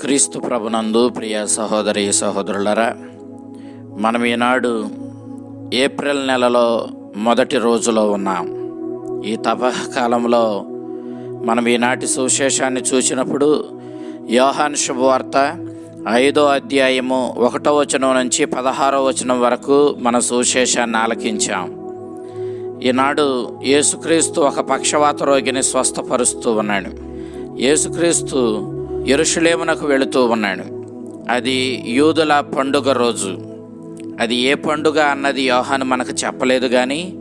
క్రీస్తు ప్రభునందు ప్రియ సహోదరి సహోదరులరా మనం ఈనాడు ఏప్రిల్ నెలలో మొదటి రోజులో ఉన్నాం. ఈ తపహ కాలంలో మనం ఈనాటి సువిశేషాన్ని చూసినప్పుడు యోహాన్ శుభవార్త ఐదో అధ్యాయము ఒకటో వచనం నుంచి పదహారో వచనం వరకు మన సువిశేషాన్ని ఆలకించాం. ఈనాడు యేసుక్రీస్తు ఒక పక్షవాత రోగిని స్వస్థపరుస్తూ ఉన్నాడు. యేసుక్రీస్తు ఎరుషులేమునకు వెళుతూ ఉన్నాడు. అది యూదుల పండుగ రోజు. అది ఏ పండుగ అన్నది యోహాను మనకు చెప్పలేదు కానీ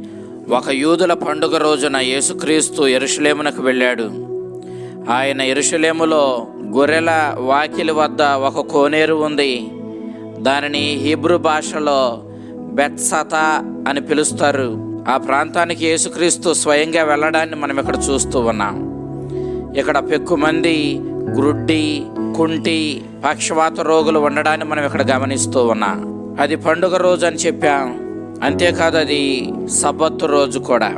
ఒక యూదుల పండుగ రోజున యేసుక్రీస్తు ఎరుషులేమునకు వెళ్ళాడు. ఆయన ఎరుషులేములో గొర్రెల వాకిలి వద్ద ఒక కోనేరు ఉంది. దానిని హీబ్రూ భాషలో బెత్సతా అని పిలుస్తారు. ఆ ప్రాంతానికి యేసుక్రీస్తు స్వయంగా వెళ్ళడాన్ని మనం ఇక్కడ చూస్తూ ఉన్నాం. ఇక్కడ పెక్కుమంది గ్రుడ్డి కుంటి పక్షవాత రోగులు ఉండడాన్ని మనం ఇక్కడ గమనిస్తూ ఉన్నాం. అది పండుగ రోజు అని చెప్పాం. అంతేకాదు అది సబ్బత్తు రోజు కూడా.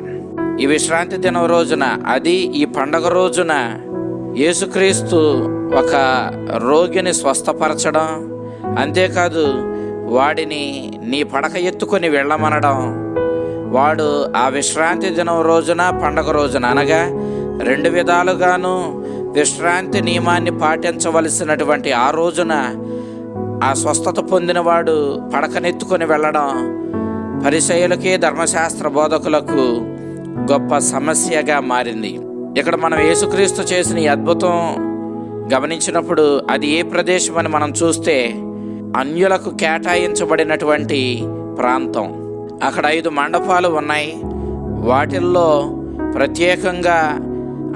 ఈ విశ్రాంతి దినం రోజున అది ఈ పండగ రోజున యేసుక్రీస్తు ఒక రోగిని స్వస్థపరచడం అంతేకాదు వాడిని నీ పడక ఎత్తుకొని వెళ్ళమనడం. వాడు ఆ విశ్రాంతి దినం రోజున పండగ రోజున అనగా రెండు విధాలుగాను విశ్రాంతి నియమాన్ని పాటించవలసినటువంటి ఆ రోజున ఆ స్వస్థత పొందినవాడు పడకనెత్తుకొని వెళ్ళడం పరిచయులకే ధర్మశాస్త్ర బోధకులకు గొప్ప సమస్యగా మారింది. ఇక్కడ మనం యేసుక్రీస్తు చేసిన ఈ అద్భుతం గమనించినప్పుడు అది ఏ ప్రదేశం అని మనం చూస్తే అన్యులకు కేటాయించబడినటువంటి ప్రాంతం. అక్కడ ఐదు మండపాలు ఉన్నాయి. వాటిల్లో ప్రత్యేకంగా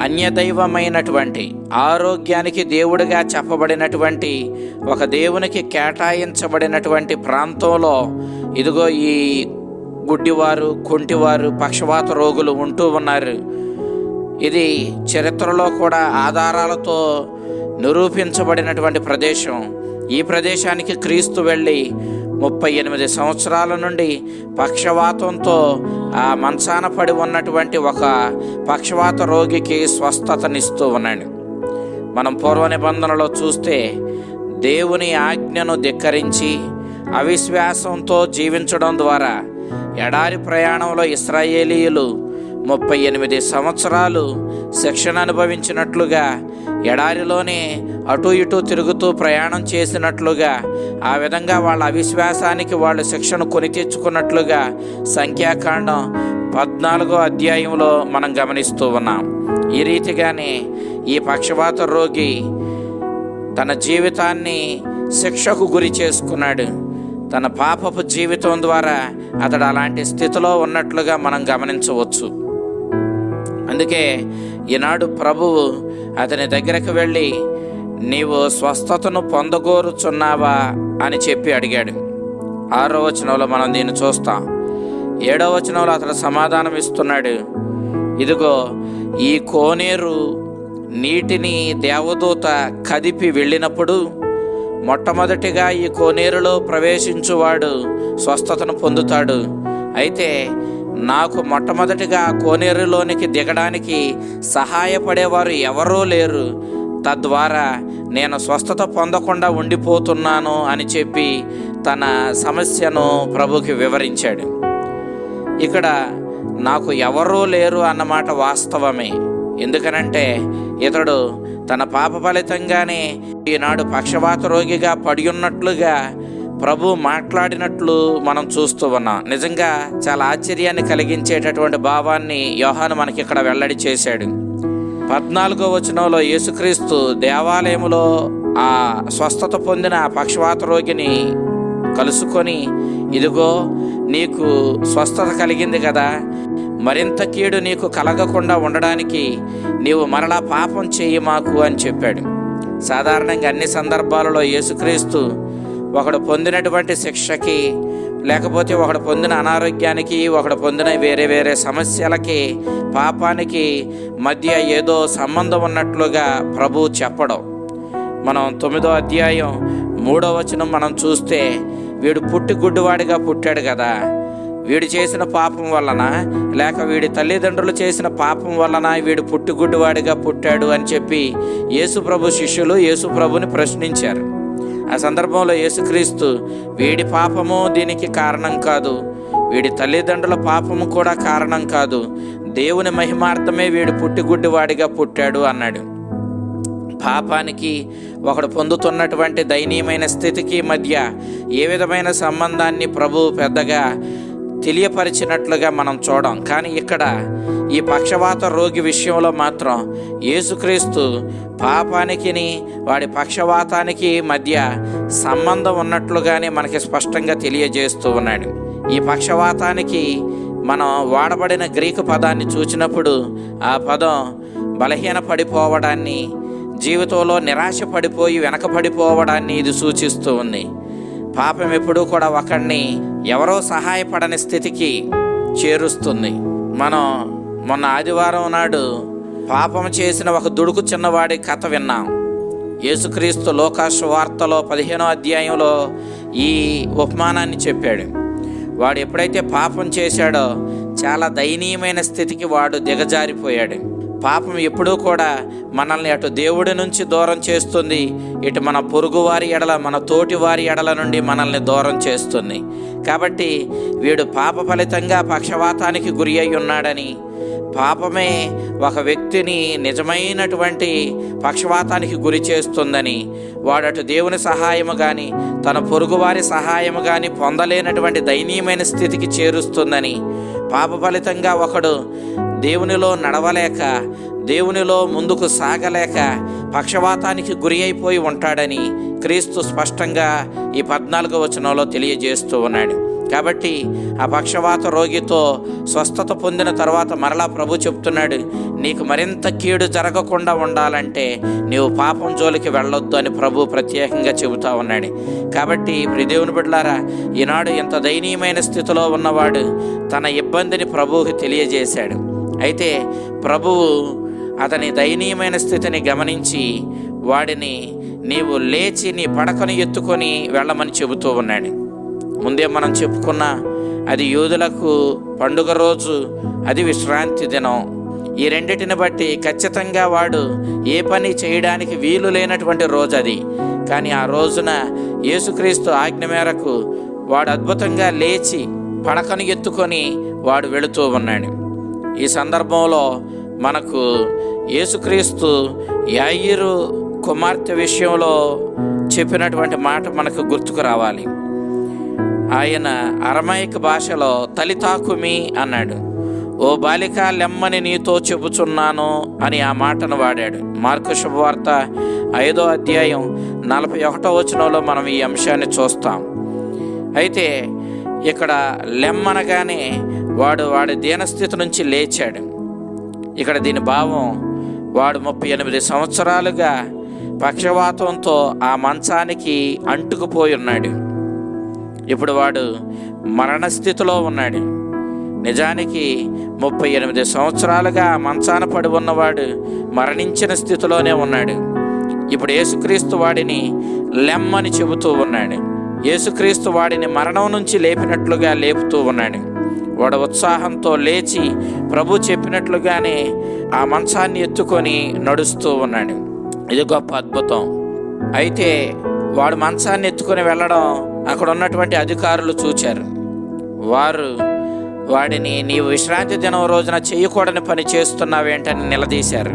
అన్యదైవమైనటువంటి ఆరోగ్యానికి దేవుడిగా చెప్పబడినటువంటి ఒక దేవునికి కేటాయించబడినటువంటి ప్రాంతంలో ఇదిగో ఈ గుడ్డివారు కుంటివారు పక్షవాత రోగులు ఉంటూ ఉన్నారు. ఇది చరిత్రలో కూడా ఆధారాలతో నిరూపించబడినటువంటి ప్రదేశం. ఈ ప్రదేశానికి క్రీస్తు వెళ్ళి ముప్పై ఎనిమిది సంవత్సరాల నుండి పక్షవాతంతో ఆ మంచాన పడి ఉన్నటువంటి ఒక పక్షవాత రోగికి స్వస్థతనిస్తూ ఉన్నాడు. మనం పూర్వ నిబంధనలో చూస్తే దేవుని ఆజ్ఞను ధిక్కరించి అవిశ్వాసంతో జీవించడం ద్వారా ఎడారి ప్రయాణంలో ఇస్రాయేలీయులు ముప్పై ఎనిమిది సంవత్సరాలు శిక్షణ అనుభవించినట్లుగా ఎడారిలోనే అటు ఇటు తిరుగుతూ ప్రయాణం చేసినట్లుగా ఆ విధంగా వాళ్ళ అవిశ్వాసానికి వాళ్ళు శిక్షను కొని తెచ్చుకున్నట్లుగా సంఖ్యాకాండం పద్నాలుగో అధ్యాయంలో మనం గమనిస్తూ ఉన్నాం. ఈ రీతిగానే ఈ పక్షవాత రోగి తన జీవితాన్ని శిక్షకు గురి చేసుకున్నాడు. తన పాపపు జీవితం ద్వారా అతడు అలాంటి స్థితిలో ఉన్నట్లుగా మనం గమనించవచ్చు. అందుకే ఈనాడు ప్రభువు అతని దగ్గరకు వెళ్ళి నీవు స్వస్థతను పొందగోరుచున్నావా? అని చెప్పి అడిగాడు. ఆరో వచనంలో మనం దీన్ని చూస్తాం. ఏడో వచనంలో అతను సమాధానం ఇస్తున్నాడు. ఇదిగో ఈ కోనేరు నీటిని దేవదూత కదిపి వెళ్ళినప్పుడు మొట్టమొదటిగా ఈ కోనేరులో ప్రవేశించువాడు స్వస్థతను పొందుతాడు. అయితే నాకు మొట్టమొదటిగా కోనేరులోనికి దిగడానికి సహాయపడేవారు ఎవరూ లేరు. తద్వారా నేను స్వస్థత పొందకుండా ఉండిపోతున్నాను అని చెప్పి తన సమస్యను ప్రభుకి వివరించాడు. ఇక్కడ నాకు ఎవరూ లేరు అన్నమాట వాస్తవమే. ఎందుకనంటే ఇతడు తన పాప ఫలితంగానే ఈనాడు పక్షవాత రోగిగా పడి ఉన్నట్లుగా ప్రభు మాట్లాడినట్లు మనం చూస్తూ ఉన్నాం. నిజంగా చాలా ఆశ్చర్యాన్ని కలిగించేటటువంటి భావాన్ని యోహాను మనకి ఇక్కడ వెల్లడి చేశాడు. పద్నాలుగో వచనంలో యేసుక్రీస్తు దేవాలయములో ఆ స్వస్థత పొందిన పక్షవాత రోగిని కలుసుకొని ఇదిగో నీకు స్వస్థత కలిగింది కదా. మరింత కీడు నీకు కలగకుండా ఉండడానికి నీవు మరలా పాపం చెయ్యి మాకు అని చెప్పాడు. సాధారణంగా అన్ని సందర్భాలలో యేసుక్రీస్తు ఒకడు పొందినటువంటి శిక్షకి లేకపోతే ఒకడు పొందిన అనారోగ్యానికి ఒకడు పొందిన వేరే వేరే సమస్యలకి పాపానికి మధ్య ఏదో సంబంధం ఉన్నట్లుగా ప్రభు చెప్పడం. మనం తొమ్మిదో అధ్యాయం మూడో వచనం మనం చూస్తే వీడు పుట్టి గుడ్డువాడిగా పుట్టాడు కదా. వీడు చేసిన పాపం వలన లేక వీడి తల్లిదండ్రులు చేసిన పాపం వలన వీడు పుట్టిగుడ్డువాడిగా పుట్టాడు అని చెప్పి యేసుప్రభు శిష్యులు యేసుప్రభుని ప్రశ్నించారు. ఆ సందర్భంలో యేసుక్రీస్తు వీడి పాపము దీనికి కారణం కాదు. వీడి తల్లిదండ్రుల పాపము కూడా కారణం కాదు. దేవుని మహిమార్థమే వీడు పుట్టిగుడ్డివాడిగా పుట్టాడు అన్నాడు. పాపానికి ఒకడు పొందుతున్నటువంటి దయనీయమైన స్థితికి మధ్య ఏ విధమైన సంబంధాన్ని ప్రభు పెద్దగా తెలియపరిచినట్లుగా మనం చూడం. కానీ ఇక్కడ ఈ పక్షవాత రోగి విషయంలో మాత్రం యేసుక్రీస్తు పాపానికిని వాడి పక్షవాతానికి మధ్య సంబంధం ఉన్నట్లుగానే మనకి స్పష్టంగా తెలియజేస్తూ ఉన్నాడు. ఈ పక్షవాతానికి మనం వాడబడిన గ్రీకు పదాన్ని చూసినప్పుడు ఆ పదం బలహీన పడిపోవడాన్ని జీవితంలో నిరాశ పడిపోయి వెనకబడిపోవడాన్ని ఇది సూచిస్తూ ఉంది. పాపం ఎప్పుడూ కూడా ఒకడిని ఎవరో సహాయపడని స్థితికి చేరుస్తుంది. మనం మొన్న ఆదివారం నాడు పాపం చేసిన ఒక దుడుకు చిన్నవాడి కథ విన్నాం. యేసుక్రీస్తు లోకాసు వార్తలో పదిహేనో అధ్యాయంలో ఈ ఉపమానాన్ని చెప్పాడు. వాడు ఎప్పుడైతే పాపం చేశాడో చాలా దయనీయమైన స్థితికి వాడు దిగజారిపోయాడు. పాపం ఎప్పుడూ కూడా మనల్ని అటు దేవుడి నుంచి దూరం చేస్తుంది. ఇటు మన పొరుగువారి ఎడల మన తోటి వారి ఎడల నుండి మనల్ని దూరం చేస్తుంది. కాబట్టి వీడు పాప ఫలితంగా పక్షవాతానికి గురి అయి ఉన్నాడని పాపమే ఒక వ్యక్తిని నిజమైనటువంటి పక్షవాతానికి గురి చేస్తుందని వాడటు దేవుని సహాయము కానీ తన పొరుగువారి సహాయము కానీ పొందలేనటువంటి దయనీయమైన స్థితికి చేరుస్తుందని పాప ఫలితంగా ఒకడు దేవునిలో నడవలేక దేవునిలో ముందుకు సాగలేక పక్షవాతానికి గురి అయిపోయి ఉంటాడని క్రీస్తు స్పష్టంగా ఈ పద్నాలుగో వచనంలో తెలియజేస్తూ ఉన్నాడు. కాబట్టి ఆ పక్షవాత రోగితో స్వస్థత పొందిన తర్వాత మరలా ప్రభు చెప్తున్నాడు నీకు మరింత కీడు జరగకుండా ఉండాలంటే నీవు పాపం జోలికి వెళ్ళొద్దు అని ప్రభు ప్రత్యేకంగా చెబుతా ఉన్నాడు. కాబట్టి దేవుని బిడ్డలారా ఈనాడు ఇంత దయనీయమైన స్థితిలో ఉన్నవాడు తన ఇబ్బందిని ప్రభువుకి తెలియజేశాడు. అయితే ప్రభువు అతని దయనీయమైన స్థితిని గమనించి వాడిని నీవు లేచి నీ పడకను ఎత్తుకొని వెళ్ళమని చెబుతూ ఉన్నాడు. ముందే మనం చెప్పుకున్న అది యూదులకు పండుగ రోజు అది విశ్రాంతి దినం. ఈ రెండిటిని బట్టి ఖచ్చితంగా వాడు ఏ పని చేయడానికి వీలు లేనటువంటి రోజు అది. కానీ ఆ రోజున యేసుక్రీస్తు ఆజ్ఞ మేరకు వాడు అద్భుతంగా లేచి పడకను ఎత్తుకొని వాడు వెళుతూ ఉన్నాడు. ఈ సందర్భంలో మనకు యేసుక్రీస్తు యాయిరు కుమార్తె విషయంలో చెప్పినటువంటి మాట మనకు గుర్తుకు రావాలి. ఆయన అరమైక భాషలో తలితాకుమి అన్నాడు. ఓ బాలిక లెమ్మని నీతో చెబుచున్నాను అని ఆ మాటను వాడాడు. మార్కు శుభవార్త ఐదో అధ్యాయం నలభై ఒకటో వచనంలో మనం ఈ అంశాన్ని చూస్తాం. అయితే ఇక్కడ లెమ్మనగానే వాడు వాడి దీనస్థితి నుంచి లేచాడు. ఇక్కడ దీని భావం వాడు ముప్పై ఎనిమిది సంవత్సరాలుగా పక్షవాతంతో ఆ మంచానికి అంటుకుపోయి ఉన్నాడు. ఇప్పుడు వాడు మరణస్థితిలో ఉన్నాడు. నిజానికి ముప్పై ఎనిమిది సంవత్సరాలుగా ఆ మంచాన పడి ఉన్నవాడు మరణించిన స్థితిలోనే ఉన్నాడు. ఇప్పుడు యేసుక్రీస్తు వాడిని లెమ్మని చెబుతూ ఉన్నాడు. యేసుక్రీస్తు వాడిని మరణం నుంచి లేపినట్లుగా లేపుతూ ఉన్నాడు. వాడు ఉత్సాహంతో లేచి ప్రభు చెప్పినట్లుగానే ఆ మంచాన్ని ఎత్తుకొని నడుస్తూ ఉన్నాడు. ఇది గొప్ప అద్భుతం. అయితే వాడు మంచాన్ని ఎత్తుకొని వెళ్ళడం అక్కడ ఉన్నటువంటి అధికారులు చూచారు. వారు వాడిని నీవు విశ్రాంతి దినం రోజున చేయకూడని పని చేస్తున్నావేంటని నిలదీశారు.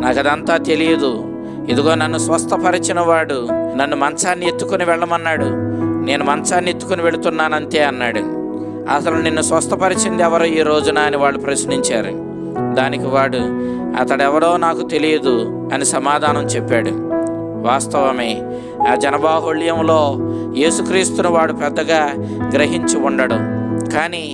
నాకు అదంతా తెలియదు. ఇదిగో నన్ను స్వస్థపరిచిన వాడు నన్ను మంచాన్ని ఎత్తుకొని వెళ్ళమన్నాడు. నేను మంచాన్ని ఎత్తుకుని వెళుతున్నానంతే అన్నాడు. అసలు నిన్ను స్వస్థపరిచింది ఎవరు? ఈ రోజున అని వాళ్ళు ప్రశ్నించారు. దానికి వాడు అతడెవరో నాకు తెలియదు అని సమాధానం చెప్పాడు. వాస్తవమే ఆ జనబాహుళ్యంలో యేసుక్రీస్తును వాడు పెద్దగా గ్రహించి ఉండడు. కానీ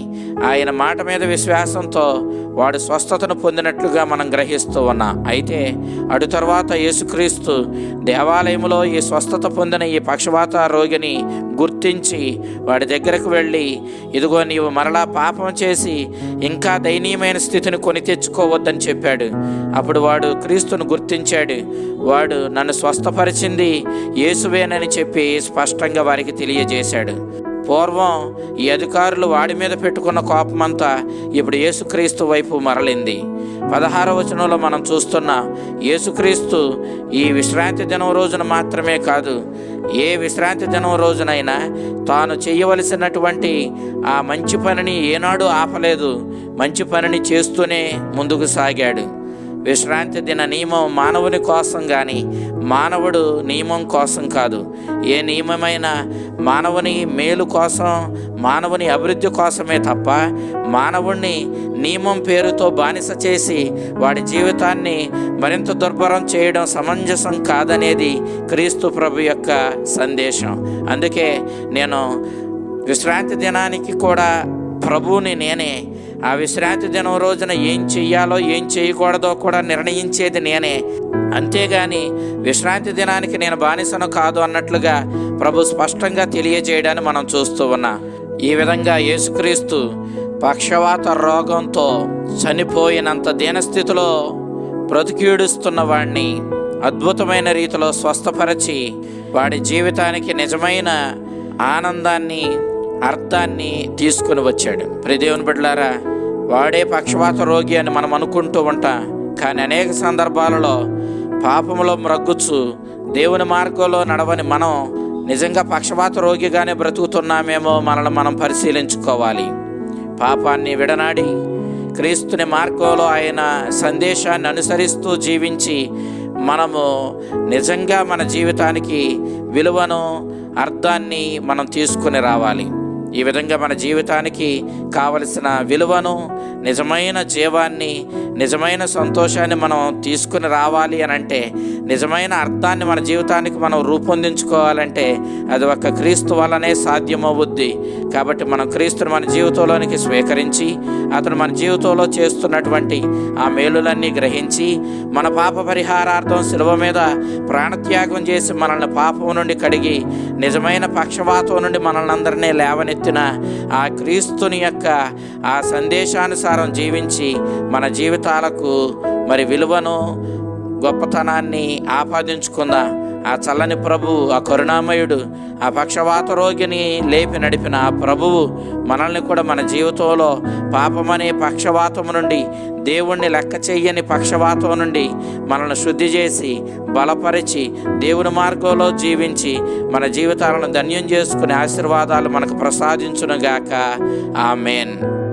ఆయన మాట మీద విశ్వాసంతో వాడు స్వస్థతను పొందినట్లుగా మనం గ్రహిస్తూ ఉన్నాం. అయితే అడు తర్వాత యేసుక్రీస్తు దేవాలయంలో ఈ స్వస్థత పొందిన ఈ పక్షవాత రోగిని గుర్తించి వాడి దగ్గరకు వెళ్ళి ఇదిగో నీవు మరలా పాపం చేసి ఇంకా దయనీయమైన స్థితిని కొని తెచ్చుకోవద్దని చెప్పాడు. అప్పుడు వాడు క్రీస్తును గుర్తించాడు. వాడు నన్ను స్వస్థపరిచింది యేసువేనని చెప్పి స్పష్టంగా వారికి తెలియజేశాడు. పూర్వం ఈ అధికారులు వాడి మీద పెట్టుకున్న కోపమంతా ఇప్పుడు యేసుక్రీస్తు వైపు మరలింది. పదహార వచనంలో మనం చూస్తున్న యేసుక్రీస్తు ఈ విశ్రాంతి దినం రోజున మాత్రమే కాదు ఏ విశ్రాంతి దినం రోజునైనా తాను చేయవలసినటువంటి ఆ మంచి పనిని ఏనాడు ఆపలేదు. మంచి పనిని చేస్తూనే ముందుకు సాగాడు. విశ్రాంతి దిన నియమం మానవుని కోసం కానీ మానవుడు నియమం కోసం కాదు. ఏ నియమమైనా మానవుని మేలు కోసం మానవుని అభివృద్ధి కోసమే తప్ప మానవుణ్ణి నియమం పేరుతో బానిస చేసి వాడి జీవితాన్ని మరింత దుర్భరం చేయడం సమంజసం కాదనేది క్రీస్తు ప్రభు యొక్క సందేశం. అందుకే నేను విశ్రాంతి దినానికి కూడా ప్రభువుని నేనే ఆ విశ్రాంతి దినం రోజున ఏం చెయ్యాలో ఏం చేయకూడదో కూడా నిర్ణయించేది నేనే. అంతేగాని విశ్రాంతి దినానికి నేను బానిసను కాదు అన్నట్లుగా ప్రభు స్పష్టంగా తెలియజేయడాన్ని మనం చూస్తూ ఉన్నా. ఈ విధంగా యేసుక్రీస్తు పక్షవాత రోగంతో చనిపోయినంత దీనస్థితిలో బ్రతికీడుస్తున్న వాడిని అద్భుతమైన రీతిలో స్వస్థపరచి వాడి జీవితానికి నిజమైన ఆనందాన్ని అర్థాన్ని తీసుకుని వచ్చాడు. ప్రదేవుని బిడ్డలారా వాడే పక్షపాత రోగి అని మనం అనుకుంటూ ఉంటాం కానీ అనేక సందర్భాలలో పాపంలో మ్రగ్గుచ్చు దేవుని మార్గంలో నడవని మనం నిజంగా పక్షపాత రోగిగానే బ్రతుకుతున్నామేమో మనల్ని మనం పరిశీలించుకోవాలి. పాపాన్ని విడనాడి క్రీస్తుని మార్గంలో ఆయన సందేశాన్ని అనుసరిస్తూ జీవించి మనము నిజంగా మన జీవితానికి విలువను అర్థాన్ని మనం తీసుకుని రావాలి. ఈ విధంగా మన జీవితానికి కావలసిన విలువను నిజమైన జీవాన్ని నిజమైన సంతోషాన్ని మనం తీసుకుని రావాలి అని అంటే నిజమైన అర్థాన్ని మన జీవితానికి మనం రూపొందించుకోవాలంటే అది ఒక క్రీస్తు వల్లనే సాధ్యమవుద్ది. కాబట్టి మనం క్రీస్తుని మన జీవితంలోనికి స్వీకరించి అతను మన జీవితంలో చేస్తున్నటువంటి ఆ మేలులన్నీ గ్రహించి మన పాప పరిహారార్థం శిలువ మీద ప్రాణత్యాగం చేసి మనల్ని పాపం నుండి కడిగి నిజమైన పక్షవాతం నుండి మనల్ని అందరినీ లేవనెత్తిన ఆ క్రీస్తుని యొక్క ఆ సందేశానుసారం జీవించి మన జీవితాలకు మరి విలువను గొప్పతనాన్ని ఆపాదించుకుందాం ఆ చల్లని ప్రభువు ఆ కరుణామయుడు ఆ పక్షవాత రోగిని లేపి నడిపిన ఆ ప్రభువు మనల్ని కూడా మన జీవితంలో పాపమనే పక్షవాతము నుండి దేవుణ్ణి లెక్క చెయ్యని పక్షవాతం నుండి మనల్ని శుద్ధి చేసి బలపరిచి దేవుని మార్గంలో జీవించి మన జీవితాలను ధన్యం చేసుకునే ఆశీర్వాదాలు మనకు ప్రసాదించునుగాక. ఆమెన్.